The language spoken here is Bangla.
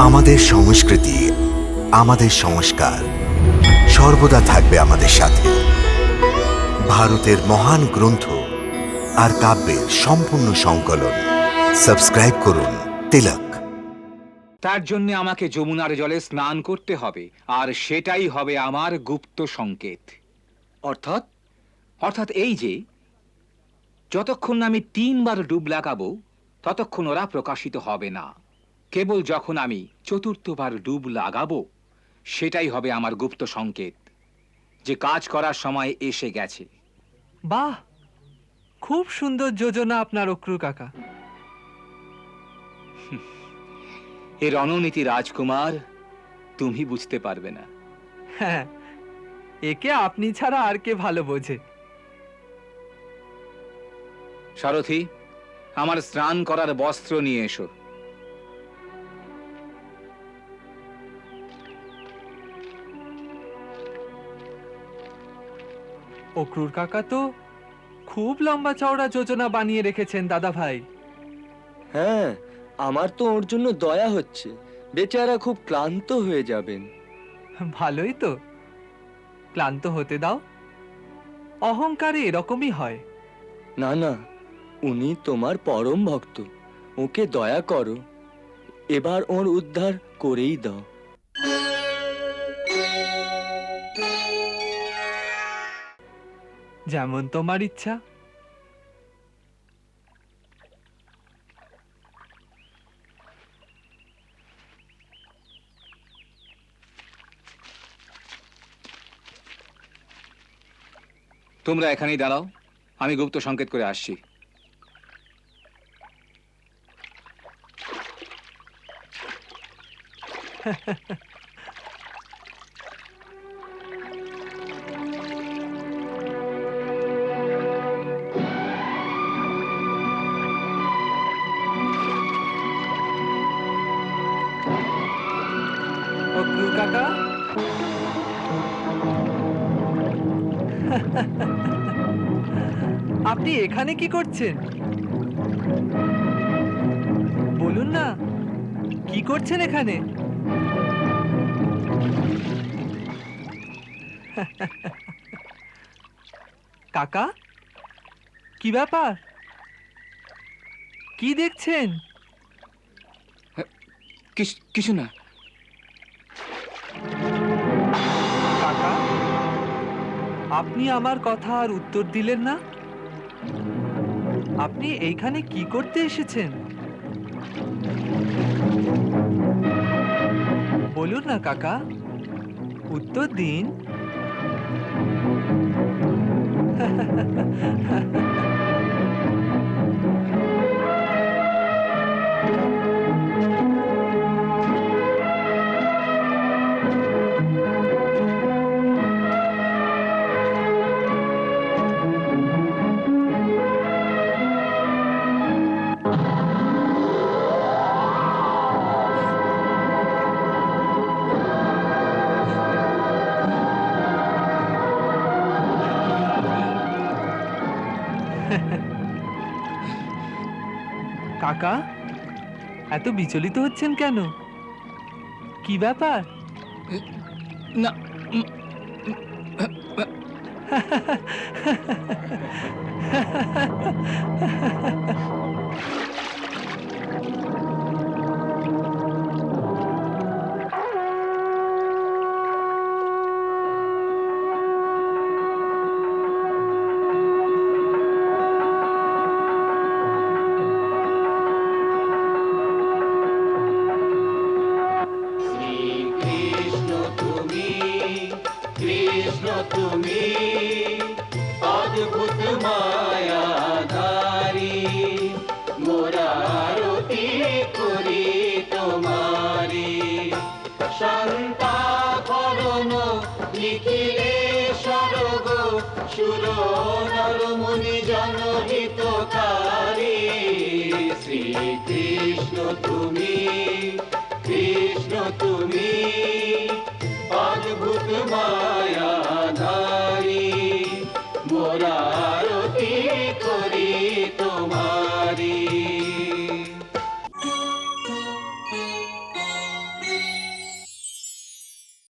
আমাদের সংস্কৃতি, আমাদের সংস্কার সর্বদা থাকবে আমাদের সাথে। ভারতের মহান গ্রন্থ আর কাব্যের সম্পূর্ণ সংকলন। সাবস্ক্রাইব করুন তিলক। তার জন্য আমাকে যমুনার জলে স্নান করতে হবে, আর সেটাই হবে আমার গুপ্ত সংকেত। অর্থাৎ অর্থাৎ এই যে, যতক্ষণ আমি তিনবার ডুব লাগাবো, ততক্ষণ ওরা প্রকাশিত হবে না। কেবল যখন আমি চতুর্থবার ডুব লাগাবো সেটাই হবে আমার গুপ্ত সংকেত যে কাজ করার সময় এসে গেছে। বাহ! খুব সুন্দর যোজনা আপনার অক্রু কাকা। এর রণনীতি রাজকুমার তুমি বুঝতে পারবে না। হ্যাঁ একে আপনি ছাড়া আর কে ভালো বোঝে। সারথি আমার স্নান করার বস্ত্র নিয়ে এসো। অক্রুর কাকা তো খুব লম্বা চওড়া যোজনা বানিয়ে রেখেছেন দাদা ভাই। হ্যাঁ আমার তো ওর জন্য দয়া হচ্ছে। বেচারা খুব ক্লান্ত হয়ে যাবেন। ভালোই তো। ক্লান্ত হতে দাও। অহংকারে এরকমই হয়। না না উনি তোমার পরম ভক্ত। ওকে দয়া করো। এবার ওর উদ্ধার করেই দাও। যেমন তোমার ইচ্ছা। তোমরা এখানেই দাঁড়াও আমি গুপ্ত সংকেত করে আসছি। অক্রু কাকা। আপনি এখানে কি করছেন? বলুন না, কি করছেন এখানে? কাকা, কি ব্যাপার? কি দেখছেন? কিস- কিছু না। আপনি আমার কথা আর উত্তর দিলেন না? আপনি এইখানে কি করতে এসেছেন? বলুন না, কাকা। উত্তর দিন। কাকা এত বিচলিত হচ্ছেন কেন? কি ব্যাপার? না তুমি অদ্ভুত মায়াধারী। মোরা আরতি করি তোমারি। সন্তাভরণ লিখিলে স্বর্গ সুর নরমুনি জনহিতকারী শ্রীকৃষ্ণ তুমি, কৃষ্ণ তুমি, অদ্ভুত মায়া